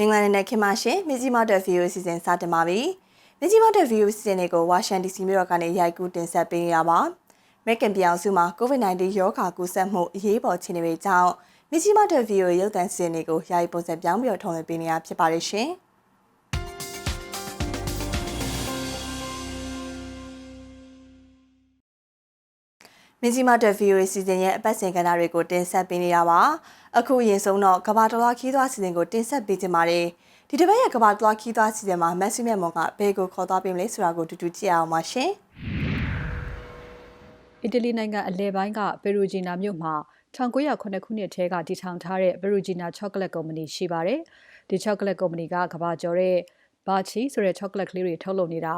မင်္ဂလာနေ့နဲ့ခင်ပါရှင်မြကြီးမောက်တဲ့ video စီစဉ်စတင်ပါပြီမြကြီးမောက်တဲ့ video စီစဉ်တွေကို Washington DC မြို့တော်ကနေရိုက်ကူးတင်ဆက်ပေးနေရပါ American ပြည်အောင်စုမှာ COVID-19 ရောဂါကူးစက်မှုအရေးပေါ်အခြေအနေတွေကြောင့်မြကြီးမောက်တဲ့ video ရုပ်သံစီစဉ်တွေကိုယာယီပုံစံပြောင်းပြီးတော့ထုံးလွှင့်ပေးနေရဖြစ်ပါတယ်ရှင်မြကြီးမတ်တဲ့ VOA စီစဉ်ရဲ့အပတ်စဉ်ကဏ္ဍတွေကိုတင်ဆက်ပေးနေရပါ အခုအရင်ဆုံးတော့ကဘာတော်လာခီးသွားစီစဉ်ကိုတင်ဆက်ပေးကြပါမယ်ဒီတစ်ပတ်ရဲ့ကဘာတော်လာခီးသွားစီစဉ်မှာမက်ဆီမြတ်မောင်ကဘယ်ကိုခေါ်သွားပေးမလဲဆိုတာကိုတူတူကြည့်အောင်ပါရှင်အီတလီနိုင်ငံအလဲပိုင်းကပီရူဂျီနာမြို့မှာ1909ခုနှစ်ထဲကတည်ထောင်ထားတဲ့ပီရူဂျီနာချောကလက်ကုမ္ပဏီရှိပါတယ်။ဒီချောကလက်ကုမ္ပဏီကကမ္ဘာကျော်တဲ့ဘာချီဆိုတဲ့ချောကလက်ကလေးတွေထုတ်လုပ်နေတာ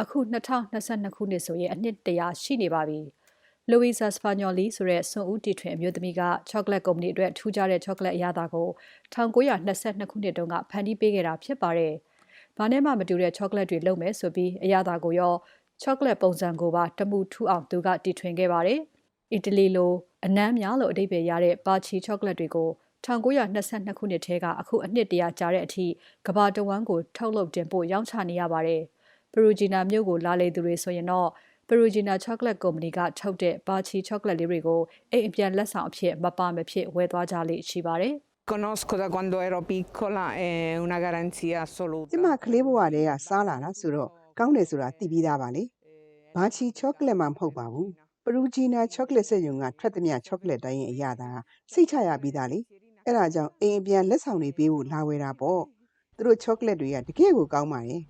အခု2022ခုနှစ်ဆိုရင်အနှစ်တရာရှိနေပါပြီ။ Luisa Spagnoli ဆိုတဲ့စွန်ဦးတီထွင်အမျိုးသမီးက ချောကလက်ကုမ္ပဏီအတွက်ထူးခြားတဲ့ချောကလက်အရသာကို1922ခုနှစ်တုန်းကဖန်တီးပေးခဲ့တာဖြစ်ပါတယ်။ဘာနဲ့မှမတူတဲ့ချောကလက်တွေလုပ်မယ်ဆိုပြီးအရသာကိုရောချောကလက်ပုံစံကိုပါတမှုထူအောင်သူကတီထွင်ခဲ့ပါတယ်။အီတလီလိုအနမ်းများလို့အဓိပ္ပာယ်ရတဲ့ပါချီချောကလက်တွေကို1922ခုနှစ်ထဲကအခုအနှစ်တရာကြာတဲ့အထိကဘာတဝမ်းကိုထုတ်လုပ်တင်ပို့ရောင်းချနေရပါတယ်။ပရူဂျီနာမြို့ကိုလာလေသူတွေဆိုရင်တော့ ပရူဂျီနာချောကလက်ကုမ္ပဏီကထုတ်တဲ့ပါချီချောကလက်လေးတွေကိုအိမ်အပြန်လက်ဆောင်အဖြစ်မပါမဖြစ်ဝယ်သွားကြလိမ့်ရှိပါတယ်။ Conosco da quando ero piccola, è una garanzia ကျ assoluta. မကလေးဘဝတည်းကစားလာတာဆိုတော့ကောင်းတယ်ဆိုတာသိပြီးသားပါလေ။ဘာချီချောကလက်မှမဟုတ်ပါဘူး။ပရူဂျီနာချောကလက်စက်ရုံကထွက်သမျှချောကလက်တိုင်းရဲ့အရသာစိတ်ချရပြီးသားလေ။အဲ့ဒါကြောင့်အိမ်အပြန်လက်ဆောင်တွေပေးဖို့လာဝယ်တာပေါ့။သူတို့ချောကလက်တွေကတကယ်ကိုကောင်းပါတယ်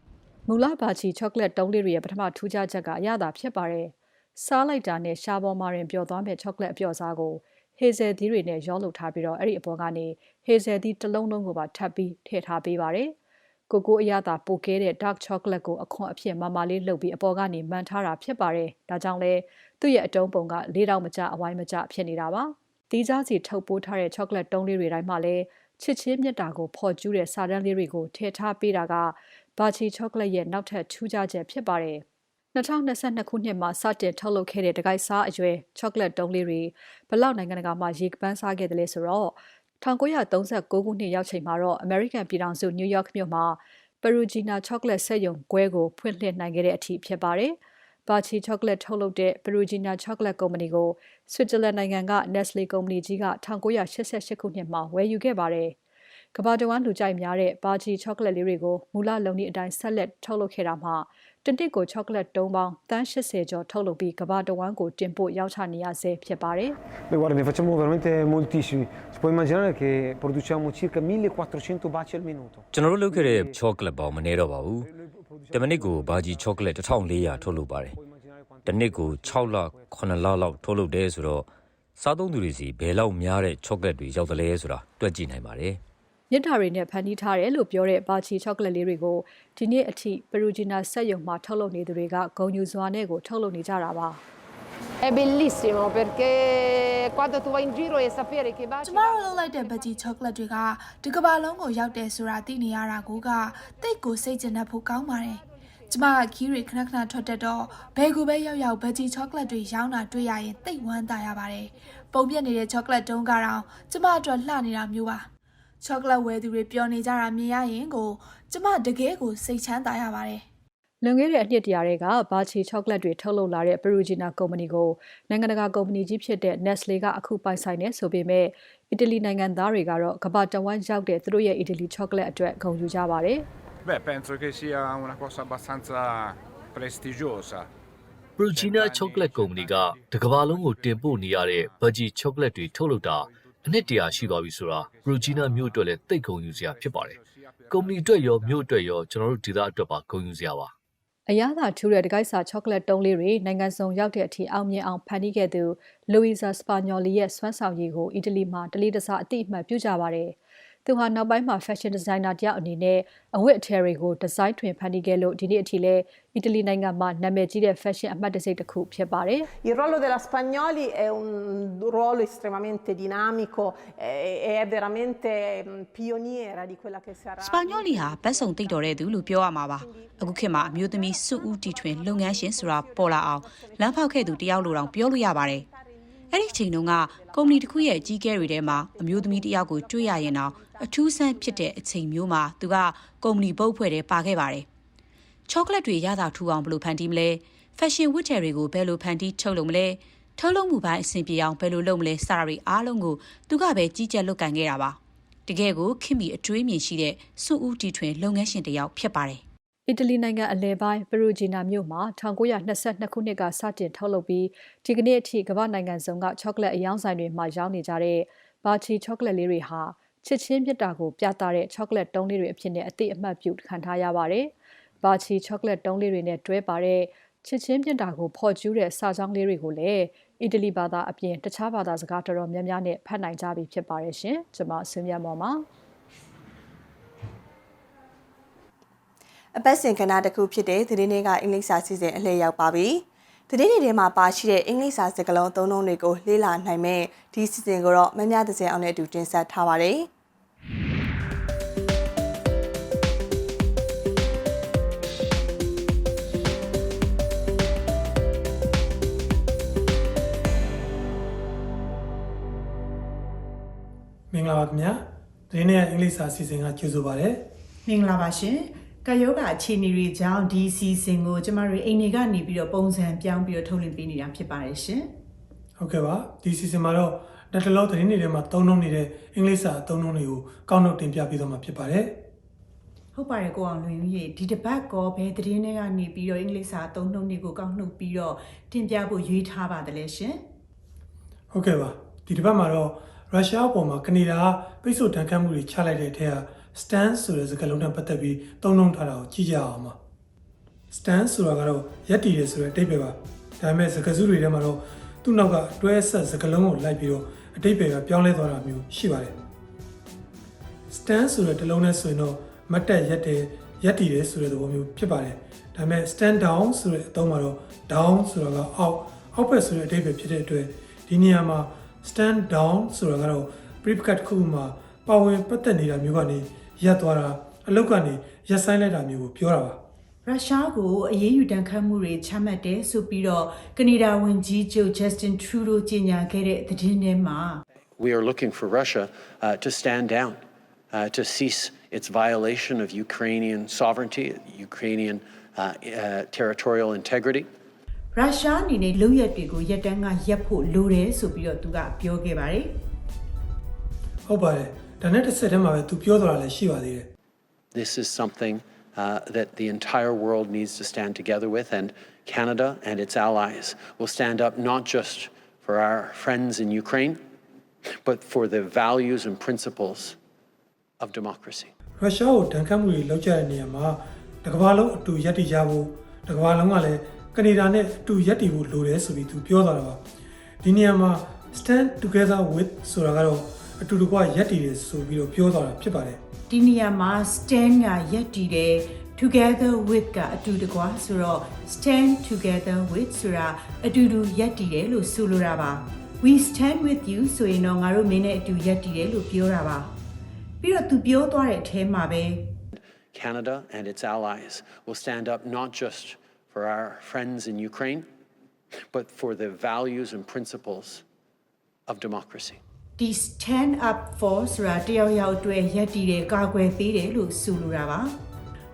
မူလဘာချီချောကလက်တုံးလေးတွေရဲ့ပထမထူးခြားချက်ကအရသာဖြစ်ပါတယ်။စားလိုက်တာနဲ့ရှားပေါ်မှာရင်ပျော်သွားမဲ့ချောကလက်အပျော်စားကိုဟေဇယ်သီးတွေနဲ့ရောလုပ်ထားပြီးတော့အဲ့ဒီအပေါ်ကနေဟေဇယ်သီးတစ်လုံးလုံးကိုပါထပ်ပြီးထည့်ထားပေးပါတယ်။ကိုကိုအရသာပိုကဲတဲ့ dark chocolate ကိုအခွန်အဖြစ်မမလေးလုပ်ပြီးအပေါ်ကနေမှန်ထားတာဖြစ်ပါတယ်။ဒါကြောင့်လဲသူ့ရဲ့အတုံးပုံကလေးတောင်မကျအဝိုင်းမကျဖြစ်နေတာပါ။တီးကြားစီထုတ်ပိုးထားတဲ့ chocolate တုံးလေးတွေတိုင်းမှာလဲချစ်ချင်းမြတ်တာကိုဖော်ကျူးတဲ့စာတန်းလေးတွေကိုထည့်ထားပေးတာက ဘာချီချောကလက်ရဲ့နောက်ထပ်ထူးခြားချက်ဖြစ်ပါတယ်။2022ခုနှစ်မှာစတင်ထုတ်လုပ်ခဲ့တဲ့တကိုက်စားအရွယ်ချောကလက်တုံးလေးတွေဘလောက်နိုင်ငံတကာမှာရေကပန်းစားခဲ့တယ်လဲဆိုတော့1939ခုနှစ်ရောက်ချိန်မှာတော့ American ပြည်ထောင်စု New York မြို့မှာ Perugina Chocolate စက်ရုံကွဲကိုဖွင့်လှစ်နိုင်ခဲ့တဲ့အထိဖြစ်ပါတယ်။ဘာချီ chocolate ထုတ်လုပ်တဲ့ Perugina Chocolate Company ကို Switzerland နိုင်ငံက Nestle ကုမ္ပဏီကြီးက1988ခုနှစ်မှာဝယ်ယူခဲ့ပါတယ်။ ကမ္ဘာတဝန်းလူကြိုက်များတဲ့ဘာချီ chocolate လေးတွေကိုမူလလုံနည်းအတိုင်းဆက်လက်ထုတ်လုပ်ခဲ့တာမှာတနစ်ကို chocolate တုံးပေါင်းတန်း80ကျော်ထုတ်လုပ်ပြီးကမ္ဘာတဝန်းကိုတင်ပို့ရောင်းချနေရဆဲဖြစ်ပါတယ်။ Beh, guarda, ne facciamo veramente moltissimi. Si può immaginare che produciamo circa 1400 baci al minuto. ကျွန်တော်တို့လုပ်ခဲ့တဲ့ chocolate ပေါင်းမနည်းတော့ပါဘူး။တမနစ်ကိုဘာကြီး chocolate 1400ထုတ်လုပ်ပါတယ်။တနစ်ကို6လ9လလောက်ထုတ်လုပ်တယ်ဆိုတော့စားသုံးသူတွေစီဘယ်လောက်များတဲ့ chocolate တွေရောက်သလဲဆိုတာတွက်ကြည့်နိုင်ပါတယ်။ မြစ်တာတွေနဲ့ဖန်တီးထားတယ်လို့ပြောတဲ့ဘာချီချောကလက်လေးတွေကို ဒီနေ့အထိပရူဂျီနာစက်ရုံမှာ ထုတ်လုပ်နေသူတွေက ဂုံယူစွာနဲ့ကို ထုတ်လုပ်နေကြတာပါ È bellissimo perché quando tu vai in giro e sapere che ကျ baci မတို့လုပ်လိုက်တဲ့ဗကြီးချောကလက်တွေကဒီကမ္ဘာလုံးကိုရောက်တယ်ဆိုတာသိနေရတာကိုကတိတ်ကိုစိတ်ကျဉ်တတ်ဖို့ကောင်းပါတယ်။ကျမကခီးတွေခဏခဏထွက်တတ်တော့ဘယ်ကူပဲရောက်ရောက်ဗကြီးချောကလက်တွေရောင်းတာတွေ့ရရင်တိတ်ဝမ်းသာရပါတယ်။ပုံပြက်နေတဲ့ချောကလက်တုံးကတော့ကျမအတွက်လှနေတာမျိုးပါ။ ချောကလက်ဝယ်သူတွေပျော်နေကြတာမြင်ရရင်ကိုကျမတကယ်ကိုစိတ်ချမ်းသာရပါတယ်။လွန်ခဲ့တဲ့အနှစ်တရာတွေကဘာချီချောကလက်တွေထုတ်လုပ်လာတဲ့ပရူဂျီနာကုမ္ပဏီကိုနိုင်ငံတကာကုမ္ပဏီကြီးဖြစ်တဲ့ Nestle ကအခုပိုင်ဆိုင်နေဆိုပေမဲ့အီတလီနိုင်ငံသားတွေကတော့ကမ္ဘာတဝန်းရောက်တဲ့သူတို့ရဲ့အီတလီချောကလက်အတွက်ဂုဏ်ယူကြပါတယ် Beh, penso che sia una cosa abbastanza prestigiosa. ပရိုဂျီနာချောကလက်ကုမ္ပဏီကတကမ္ဘာလုံးကိုတင်ပို့နေရတဲ့ဗဂျီချောကလက်တွေထုတ်လုပ်တာ အနှစ်တရာရှိသွားပြီဆိုတာပရိုဂျီနာမြို့အတွက်လည်းသိတ်ဂုဏ်ယူစရာဖြစ်ပါတယ်။ကုမ္ပဏီအတွက်ရောမြို့အတွက်ရောကျွန်တော်တို့ဒေသအတွက်ပါဂုဏ်ယူစရာပါ။အရသာထူးတဲ့တကိုက်စာချောကလက်တုံးလေးတွေနိုင်ငံစုံရောက်တဲ့အထိအောင်မြင်အောင်ဖန်တီးခဲ့သူ Luisa Spagnoli ရဲ့စွမ်းဆောင်ရည်ကိုအီတလီမှာတလေးတစားအတိအမှတ်ပြုကြပါတယ်။ သူဟာနောက်ပိုင်းမှာ fashion designer တယောက်အနေနဲ့အဝတ်အထည်တွေကိုဒီဇိုင်းထွင်ဖန်တီးခဲ့လို့ဒီနေ့အထိလည်းအီတလီနိုင်ငံမှာနာမည်ကြီးတဲ့ fashion အမှတ်တံဆိပ်တစ်ခုဖြစ်ပါတယ်။ Il ruolo della Spagnoli è un ruolo estremamente dinamico e è veramente mm, pioniera di quella che sarà စပါညောလီဟာဗတ်စုံတိတ်တော်တဲ့သူလို့ပြောရမှာပါအခုခေတ်မှာအမျိုးသမီးစုဦးတီထွင်လုပ်ငန်းရှင်ဆိုတာပေါ်လာအောင်လမ်းဖောက်ခဲ့သူတယောက်လိုတောင်ပြောလို့ရပါတယ် အဲ့ဒီချိန်တုန်းကကုမ္ပဏီတစ်ခုရဲ့အကြီးအကဲတွေထဲမှာအမျိုးသမီးတစ်ယောက်ကိုတွေ့ရရင်တော့အထူးဆန်းဖြစ်တဲ့အချိန်မျိုးမှာသူကကုမ္ပဏီဘုတ်ဖွဲ့ထဲပါခဲ့ပါတယ်။ချောကလက်တွေရတာထူအောင်ဘယ်လိုဖန်တီးမလဲဖက်ရှင်ဝတ်ထည်တွေကိုဘယ်လိုဖန်တီးထုတ်လုပ်မလဲထုတ်လုပ်မှုပိုင်းအဆင်ပြေအောင်ဘယ်လိုလုပ်မလဲစတာတွေအားလုံးကိုသူကပဲကြီးကြပ်လုပ်ကင်ခဲ့တာပါတကယ်ကိုခင်မီအတွေးမြင်ရှိတဲ့စွဦးတီထွင်လုပ်ငန်းရှင်တစ်ယောက်ဖြစ်ပါတယ် အီတလီနိုင်ငံအလဲပိုင်းပရူဂျီနာမြို့မှာ1922ခုနှစ်ကစတင်ထုတ်လုပ်ပြီးဒီကနေ့အထိကမ္ဘာနိုင်ငံစုံကချောကလက်အယောင်ဆိုင်တွေမှာရောင်းနေကြတဲ့ဘာချီချောကလက်လေးတွေဟာချစ်ချင်းမြတ်တာကိုပြသတဲ့ချောကလက်တုံးလေးတွေအဖြစ်နဲ့အသိအမှတ်ပြုခံထားရပါတယ်။ဘာချီချောကလက်တုံးလေးတွေနဲ့တွဲပါတဲ့ချစ်ချင်းမြတ်တာကိုဖော်ကျူးတဲ့စာကြောင်းလေးတွေကိုလည်းအီတလီဘာသာအပြင်တခြားဘာသာစကားတော်တော်များများနဲ့ဖတ်နိုင်ကြပြီဖြစ်ပါတယ်ရှင်။ကျွန်မဆွေးမြတ်မော်ပါ။ အပတ်စဉ်ကဏ္ဍတစ်ခုဖြစ်တဲ့သတင်းတွေက အင်္ဂလိပ်စာစီစဉ်အလှည့်ရောက်ပါပြီ။သတင်းတွေထဲမှာပါရှိတဲ့အင်္ဂလိပ်စာစကားလုံးသုံးလုံးတွေကိုလေ့လာနိုင်မဲ့ဒီစီစဉ်ကိုတော့မမြသစင်အောင်နဲ့အတူတင်ဆက်ထားပါတယ်။မင်္ဂလာပါခင်ဗျာသတင်းနဲ့အင်္ဂလိပ်စာအစီအစဉ်ကကြိုဆိုပါရစေမင်္ဂလာပါရှင်။ ကာယောဂအခြေအနေတွေကြောင့်ဒီစီစဉ်ကိုကျမတို့အိမ်တွေကနေပြီးတော့ပုံစံပြောင်းပြီးတော့ထုတ်လွှင့်ပေးနေတာဖြစ်ပါတယ်ရှင်ဟုတ်ကဲ့ပါဒီအစီအစဉ်မှာတော့လက်တလောသတင်းတွေထဲမှာသုံးနှုန်းနေတဲ့အင်္ဂလိပ်စာအသုံးနှုန်းတွေကိုကောက်နှုတ်တင်ပြပေးသွားမှာဖြစ်ပါတယ်။ဟုတ်ပါတယ်ကိုအောင်လွင်ကြီးဒီတစ်ပတ်ကောဘယ်သတင်းတွေကနေပြီးတော့အင်္ဂလိပ်စာအသုံးနှုန်းတွေကိုကောက်နှုတ်ပြီးတော့တင်ပြဖို့ရွေးထားပါတယ်လေရှင်ဟုတ်ကဲ့ပါဒီတစ်ပတ်မှာတော့ရုရှားအပေါ်မှာကနေဒါကပိတ်ဆို့တန်ခတ်မှုတွေချလိုက်တဲ့အထက်က stand ဆိုတဲ့စကားလုံးနဲ့ပတ်သက်ပြီးသုံးနှုန်းထားတာကိုကြည့်ကြအောင်ပါ stand ဆိုတာကတော့ရက်တည်တယ်ဆိုတဲ့အဓိပ္ပာယ်ပါဒါပေမဲ့စကားစုတွေထဲမှာတော့သူ့နောက်ကတွဲဆက်စကားလုံးကိုလိုက်ပြီးတော့အဓိပ္ပာယ်ကပြောင်းလဲသွားတာမျိုးရှိပါတယ် stand ဆိုတဲ့တစ်လုံးနဲ့ဆိုရင်တော့မတ်တက်ရက်တယ်ရက်တည်တယ်ဆိုတဲ့သဘောမျိုးဖြစ်ပါတယ်ဒါပေမဲ့ stand down ဆိုတဲ့အသုံးမှာတော့ down ဆိုတာကအောက်အောက်ဘက်ဆိုတဲ့အဓိပ္ပာယ်ဖြစ်တဲ့အတွက်ဒီနေရာမှာ stand down ဆိုတာကတော့ previous တစ်ခုခုမှာပါဝင်ပတ်သက်နေတာမျိုးကနေ ရပ်သွားတာအလောက်ကနေရပ်ဆိုင်လိုက်တာမျိုးကိုပြောတာပါ။ရုရှားကိုအရေးယူတန်ခတ်မှုတွေချမှတ်တယ်ဆိုပြီးတော့ကနေဒါဝန်ကြီးချုပ် Justin Trudeau ကြေညာခဲ့တဲ့သတင်းထဲမှာ We are looking for Russia uh, to stand down, uh, to cease its violation of Ukrainian sovereignty, Ukrainian uh, uh, territorial integrity. ရုရှားအနေနဲ့လုံရက်တွေကိုရက်တန်းကရက်ဖို့လိုတယ်ဆိုပြီးတော့သူကပြောခဲ့ပါတယ်ဟုတ်ပါတယ် ဒါနဲ့တစ်ဆက်တည်းမှာပဲသူပြောသွားတာလည်းရှိပါသေးတယ် This is something uh, that the entire world needs to stand together with, and Canada and its allies will stand up not just for our friends in Ukraine, but for the values and principles of democracy. ရုရှားကိုတန်ခတ်မှုတွေလုပ်ကြတဲ့နေရာမှာတစ်ကမ္ဘာလုံးအတူရပ်တည်ကြဖို့တစ်ကမ္ဘာလုံးကလည်းကနေဒါနဲ့အတူရပ်တည်ဖို့လိုတယ်ဆိုပြီးသူပြောသွားတာပါဒီနေရာမှာ stand together with ဆိုတာကတော့ အတူတကွရပ်တည်တယ်ဆိုပြီးတော့ပြောသွားတာဖြစ်ပါတယ်ဒီနေရာမှာ stand ကရက်တည်တယ် together with ကအတူတကွာဆိုတော့ stand together with ဆိုတာအတူတူရက်တည်တယ်လို့ဆိုလိုတာပါ we stand with you ဆိုရင်တော့ငါတို့မင်းနဲ့အတူရက်တည်တယ်လို့ပြောတာပါပြီးတော့သူပြောသွားတဲ့အထဲမှာပဲ Canada and its allies will stand up not just for our friends in Ukraine, but for the values and principles of democracy. ဒီ stand up for ဆိုတာတယောက်ယောက်အတွက်ရက်တည်တယ်ကာကွယ်ပေးတယ်လို့ဆိုလိုတာပါ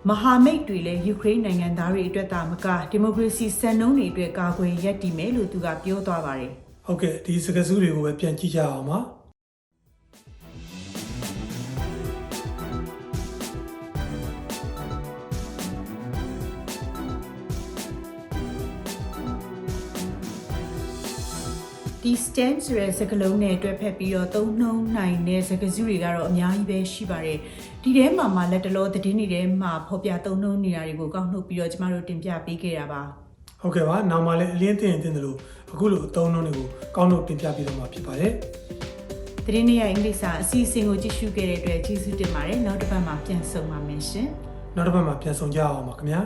မဟာမိတ်တွေလည်းယူကရိန်းနိုင်ငံသားတွေအတွက်သာမကဒီမိုကရေစီစံနှုန်းတွေအတွက်ကာကွယ်ရက်တည်မယ်လို့သူကပြောသွားပါတယ်ဟုတ်ကဲ့ဒီစကားစုတွေကိုပဲပြန်ကြည့်ကြအောင်ပါ ဒီ stand ဆိုတဲ့စကားလုံးနဲ့တွဲဖက်ပြီးတော့သုံးနှုန်းနိုင်တဲ့စကားစုတွေကတော့အများကြီးပဲရှိပါတယ်ဒီထဲမှာမှလက်တလောသတင်းတွေထဲမှာဖော်ပြသုံးနှုန်းနေတာတွေကိုကောက်နှုတ်ပြီးတော့ကျမတို့တင်ပြပေးခဲ့တာပါဟုတ်ကဲ့ပါနောက်မှလည်းအလင်းတင်တင်တယ်လို့အခုလိုအသုံးအနှုန်းတွေကိုကောင်းတော့တင်ပြပေးတော့မှာဖြစ်ပါတယ်သတင်းတွေရဲ့အင်္ဂလိပ်စာအစီအစဉ်ကိုကြည့်ရှုခဲ့တဲ့အတွက်ကျေးဇူးတင်ပါတယ်နောက်တစ်ပတ်မှာပြန်ဆုံပါမယ်ရှင်နောက်တစ်ပတ်မှာပြန်ဆောင်ကြအောင်ပါခင်ဗျာ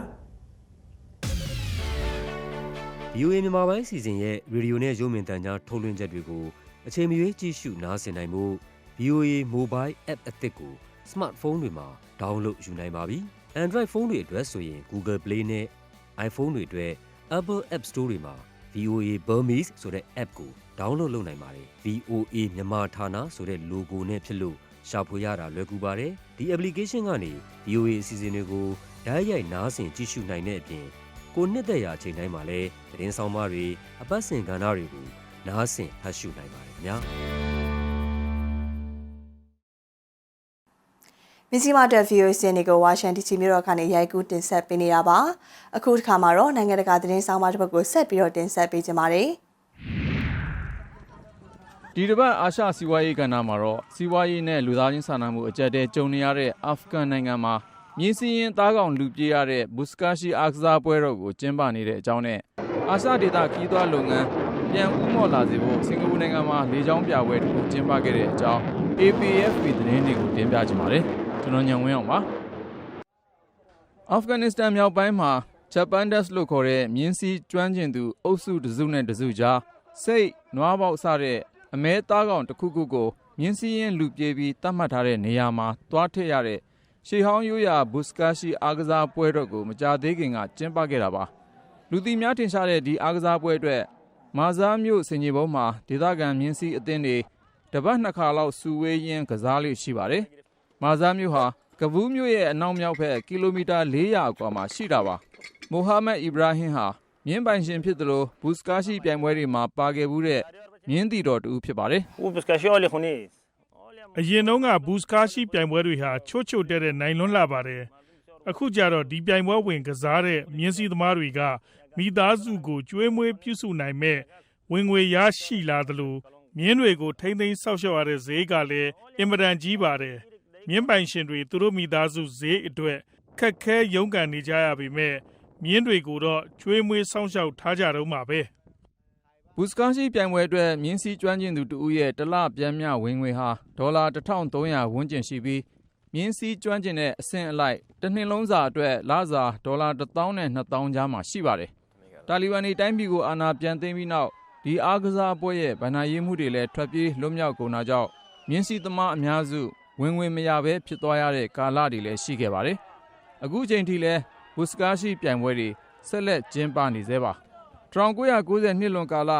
VOA မြန်မာပိုင်းစီစဉ်ရဲ့ရေဒီယိုနဲ့ရုပ်မြင်သံကြားထုတ်လွှင့်ချက်တွေကိုအချိန်မရွေးကြည့်ရှုနားဆင်နိုင်မှု VOA Mobile App အသစ်ကို smartphone တွေမှာ download ယူနိုင်ပါပြီ။ Android phone တွေအတွက်ဆိုရင် Google Play နဲ့ iPhone တွေအတွက် Apple App Store တွေမှာ VOA Burmese ဆိုတဲ့ app ကို download လုပ်နိုင်ပါတယ် VOA မြန်မာဌာနဆိုတဲ့ logo နဲ့ဖြစ်လို့ရှာဖွေရတာလွယ်ကူပါတယ်ဒီ application ကနေ VOA အစီအစဉ်တွေကိုဓာတ်ရိုက်နားဆင်ကြည့်ရှုနိုင်တဲ့အပြင် ကိုနှစ်သက်ရာအချိန်တိုင်းမှာလည်းသတင်းဆောင်မတွေအပတ်စဉ်ကဏ္ဍတွေကိုနားဆင်ဖတ်ရှုနိုင်ပါတယ်ခင်ဗျာမြစီမာတက် VOA စီနီကိုဝါရှင် DC မြို့တော်ကနေရိုက်ကူးတင်ဆက်ပေးနေတာပါအခုတစ်ခါမှာတော့နိုင်ငံတကာသတင်းဆောင်မတစ်ပုဒ်ကိုဆက်ပြီးတော့တင်ဆက်ပေးကြပါမယ်ဒီတစ်ပတ်အာရှစီးပွားရေးကဏ္ဍမှာတော့စီးပွားရေးနဲ့လူသားချင်းစာနာမှုအကြက်တဲကြုံနေရတဲ့အာဖဂန်နိုင်ငံမှာ မြင်းစည်းရင်သားကောင်လူပြေးရတဲ့ဘူစကာရှိအားကစားပွဲတော်ကိုကျင်းပနေတဲ့အကြောင်းနဲ့အာရှဒေသခီးသွွားလုပ်ငန်းပြန်ဦးမော့လာစေဖို့စင်ကာပူနိုင်ငံမှာလေကြောင်းပြပွဲတစ်ခုကျင်းပခဲ့တဲ့အကြောင်း APFP သတင်းတွေကိုတင်ပြချင်ပါတယ်ကျွန်တော်ညံဝင်းအောင်ပါအာဖဂန်နစ္စတန်မြောက်ပိုင်းမှာဂျပန်ဒက်လို့ခေါ်တဲ့မြင်းစည်းကျွမ်းကျင်သူအုပ်စုတစ်စုနဲ့တစ်စုကြားစိတ်နွားပေါက်စတဲ့အမဲသားကောင်တစ်ခုခုကိုမြင်းစည်းရင်လူပြေးပြီးတတ်မှတ်ထားတဲ့နေရာမှာသွားထည့်ရတဲ့ ရှေးဟောင်းရိုးရာဘူစကာရှိအားကစားပွဲတော်ကို မကြသေးခင်က ကျင်းပခဲ့တာပါလူသိများထင်ရှားတဲ့ဒီအားကစားပွဲအတွက် မာဇာမြို့စင်ကြီးဘုံမှာဒေသခံမြင်းစည်းအသင်းတွေတပတ်နှစ်ခါလောက်စုဝေးရင်းကစားလေးရှိပါတယ်မာဇာမြို့ဟာကဘူးမြို့ရဲ့အနောက်မြောက်ဘက်ကီလိုမီတာ400အကွာမှာရှိတာပါမိုဟာမက်အီဘရာဟင်ဟာမြင်းပိုင်ရှင်ဖြစ်သလိုဘူစကာရှိပြိုင်ပွဲတွေမှာပါခဲ့မှုတဲ့မြင်းတီတော်တူဖြစ်ပါတယ် အရင်တုန်းက ဘူစကားရှိပြိုင်ပွဲတွေဟာ ချို့ချို့တဲ့တဲ့ နိုင်လွန်းလာပါတယ် အခုကျတော့ ဒီပြိုင်ပွဲဝင်ကစားတဲ့ မြင်းစည်းသမားတွေက မိသားစုကို ကျွေးမွေးပြုစုနိုင်မဲ့ဝင်ငွေရရှိလာသလို မြင်းတွေကို ထိမ့်သိမ်းဆောက်ရှောက်ရတဲ့ဈေးကလည်း အင်မတန်ကြီးပါတယ် မြင်းပိုင်ရှင်တွေ သူတို့မိသားစုဈေးအတွက် ခက်ခဲရုန်းကန်နေကြရပေမဲ့မြင်းတွေကိုတော့ ကျွေးမွေးဆောင်းရှောက်ထားကြတော့မှာပဲ ဘူစကာရှိပြိုင်ပွဲအတွက် မြင်းစည်းကျွမ်းကျင်သူတူဦးရဲ့ တလပြန်မြဝင်ငွေဟာ ဒေါ်လာ1300ဝန်းကျင်ရှိပြီး မြင်းစည်းကျွမ်းကျင်တဲ့အဆင့်အလိုက်တစ်နှစ်လုံးစာအတွက် လစာ ဒေါ်လာ1000နဲ့2000ကြားမှာ ရှိပါတယ်။တာလီဘန်တွေ တိုင်းပြည်ကို အာဏာပြန်သိမ်းပြီးနောက် ဒီအားကစားပွဲရဲ့ဗဏ္ဍာရေးမှုတွေလည်း ထွက်ပြေးလွတ်မြောက်ကုန်တာကြောင့် မြင်းစည်းသမားအများစု ဝင်ငွေမရဘဲ ဖြစ်သွားရတဲ့ ကာလတွေလည်း ရှိခဲ့ပါတယ်။အခုချိန်ထိလည်း ဘူစကာရှိပြိုင်ပွဲတွေ ဆက်လက်ကျင်းပနေသေးပါ။ 1990နှစ်လွန်ကာလ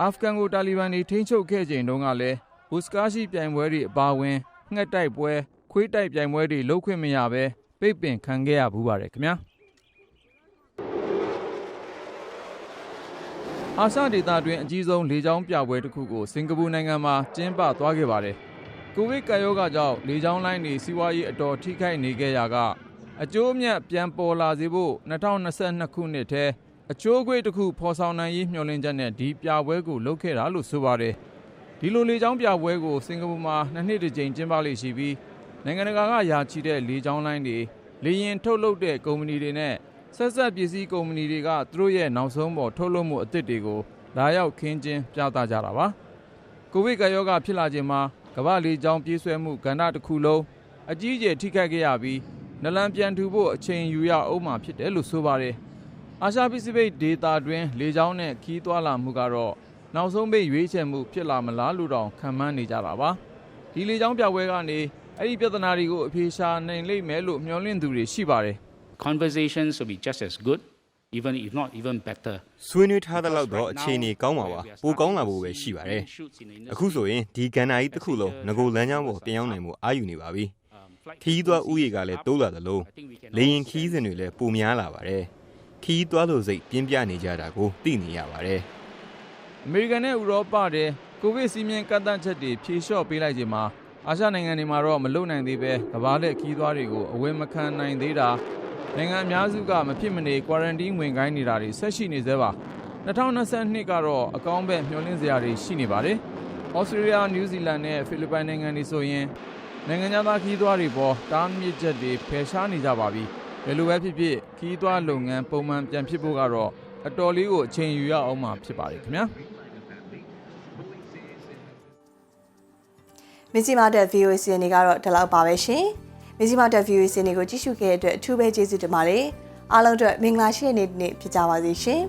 အာဖဂန်ကို တာလီဘန်တွေ ထိန်းချုပ်ခဲ့ချိန်တုန်းကလည်းဘူစကာရှိပြိုင်ပွဲတွေ အပါအဝင် ငှက်တိုက်ပွဲ ခွေးတိုက်ပြိုင်ပွဲတွေ လုပ်ခွင့်မရဘဲ ပိတ်ပင်ခံခဲ့ရဘူးပါတယ်ခင်ဗျာ အာရှဒေသတွင်အကြီးဆုံး လေကြောင်းပြပွဲတစ်ခုကို စင်ကာပူနိုင်ငံမှာ ကျင်းပသွားခဲ့ပါတယ် ကိုဗစ်ကပ်ရောဂါကြောင့် လေကြောင်းလိုင်းတွေ စီးပွားရေး အတော်ထိခိုက်နေခဲ့ရာက အကျိုးအမြတ် ပြန်ပေါ်လာစေဖို့2022ခုနှစ်ထဲ အချိုးအကွေးတစ်ခု ဖော်ဆောင်နိုင်ရေး မျှော်လင့်ချက်နဲ့ ဒီပြပွဲကို လုပ်ခဲ့တာလို့ ဆိုပါတယ် ဒီလို လေကြောင်းပြပွဲကို စင်ကာပူမှာနှစ်နှစ်တစ်ကြိမ် ကျင်းပလေ့ရှိပြီး နိုင်ငံတကာကယာချီတဲ့ လေကြောင်းလိုင်းတွေ လေယာဉ်ထုတ်လုပ်တဲ့ ကုမ္ပဏီတွေနဲ့ ဆက်ဆက်ပစ္စည်း ကုမ္ပဏီတွေက သူတို့ရဲ့ နောက်ဆုံးပေါ် ထုတ်လုပ်မှုအသစ်တွေကို လာရောက်ခင်းကျင်း ပြသကြတာပါ ကိုဗစ်ကပ်ရောဂါ ဖြစ်လာချိန်မှာ ကမ္ဘာလေကြောင်း ပြေးဆွဲမှုကဏ္ဍတစ်ခုလုံး အကြီးအကျယ် ထိခိုက်ခဲ့ရပြီးနလန်ပြန်ထူဖို့ အချိန်ယူရအောင်မှဖြစ်တယ်လို့ ဆိုပါတယ် အာရှပစိဖိတ်ဒေသတွင်း လေကြောင်းနဲ့ခီးသွွာလာမှုကတော့ နောက်ဆုံးပိတ် ရွေးချယ်မှု ဖြစ်လာမလားလို့တောင်ခံမှန်းနေကြတာပါ ဒီလေကြောင်းပြပွဲကနေ အဲ့ဒီပြဿနာတွေကို အဖြေရှာနိုင်လိမ့်မယ်လို့ မျှော်လင့်သူတွေ ရှိပါတယ် conversations will be just as good even if not even better ဆွေးနွေးထားတဲ့လောက်တော့ အခြေအနေကောင်းပါပါ ပိုကောင်းလာဖို့ပဲ ရှိပါတယ် အခုဆိုရင် ဒီကဏ္ဍကြီးတစ်ခုလုံးငကိုလမ်းကြောင်းပေါ်တင်ရောက်နိုင်မှုအာယူနေပါပြီခီးသွွားဥယေကလည်း တိုးလာသလို လေရင်ခီးစဉ်တွေလည်း ပိုများလာပါတယ် ခီးသွွားလိုစိတ်ပြင်းပြနေကြတာကိုသိနေရပါတယ်အမေရိကန်နဲ့ဥရောပတဲ့ကိုဗစ်စီးမြင်ကန့်သတ်ချက်တွေဖြေလျှော့ပေးလိုက်ချိန်မှာအာရှနိုင်ငံတွေမှာတော့မလုံနိုင်သေးပဲကမ္ဘာလက်ခီးသွွားတွေကိုအဝယ်မခံနိုင်သေးတာနိုင်ငံအများစုကမဖြစ်မနေကွာရန်တင်းဝင်ခိုင်းနေတာတွေဆက်ရှိနေသေးပါ2022ကတော့အကောင်းဘက်မျှော်လင့်စရာတွေရှိနေပါတယ်ဩစတြေးလျနယူးဇီလန်နဲ့ဖိလစ်ပိုင်နိုင်ငံတွေဆိုရင်နိုင်ငံသားခီးသွွားတွေပေါ်တားမြစ်ချက်တွေဖယ်ရှားနေကြပါပြီဘယ်လိုပဲဖြစ်ဖြစ် ခီးသွွားလုပ်ငန်းပုံမှန်ပြန်ဖြစ်ဖို့ကတော့အတော်လေးကိုအချိန်ယူရအောင်မှဖြစ်ပါတယ်ခင်ဗျာမြစီမာတက် VOA စီနေကတော့ဒီလောက်ပါပဲရှင်မြစီမာတက် VOA စီနေကိုကြည့်ရှုခဲ့တဲ့အတွက်အထူးပဲကျေးဇူးတင်ပါတယ်အားလုံးအတွက်မင်္ဂလာရှိတဲ့နေ့တစ်နေ့ဖြစ်ကြပါစေရှင်